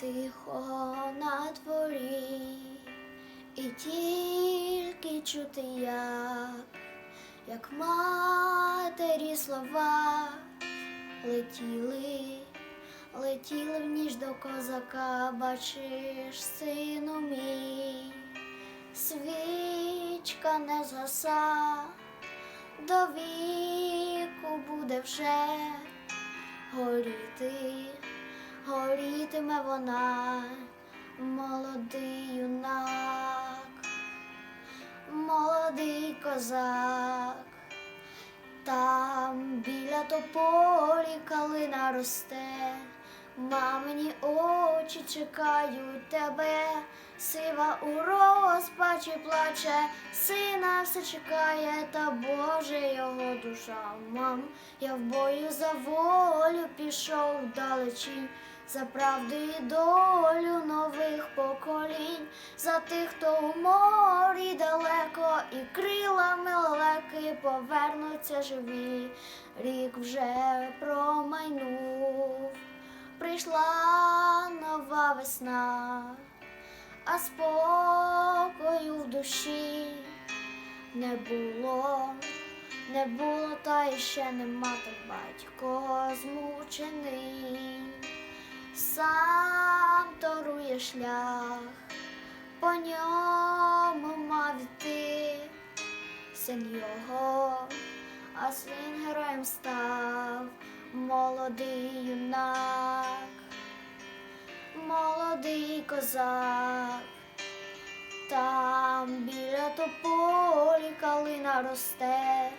Тихо на дворі, і тільки чути як, як матері слова летіли, летіли в ніж до козака, бачиш, сину мій, свічка не згаса, до віку буде вже горіти, горітиме вона, молодий юнак, молодий козак. Там біля тополі калина росте, мамині очі чекають тебе, сива у розпачі плаче, сина все чекає, та Боже його душа. Мам, я в бою за волю пішов вдалечінь, за правду і долю нових поколінь, за тих, хто у морі далеко, і крилами лелеки повернуться живі. Рік вже промайнув, прийшла нова весна, а спокою в душі не було, не було, та і ще нема так батько змучений, сам торує шлях, по ньому мав іти син його, а син героєм став молодий юнак, молодий козак. Там біля тополі калина росте,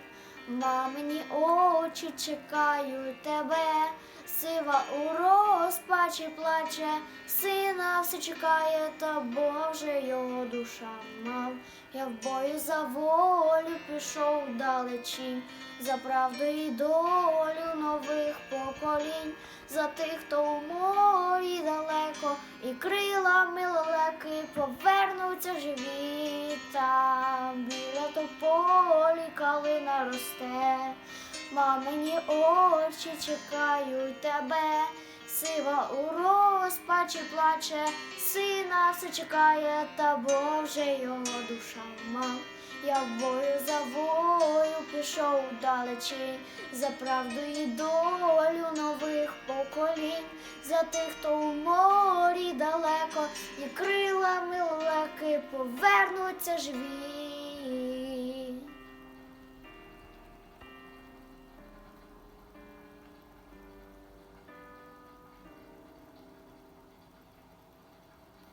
мамині очі чекають тебе, сива у розпачі плаче, сина все чекає, та Боже його душа мав. Я в бою за волю пішов вдалечінь, за правду і долю нових поколінь, за тих, хто у морі далеко, і крилами лелеки повернуться живі. Там біля тополі калина росте, мамині очі чекають тебе. Сива у розпачі плаче, сина все чекає, та Боже його душа мав. Я в бою за волю пішов далечі, за правду і долю нових поколінь, за тих, хто у морі далеко, і крилами лелеки повернуться живі.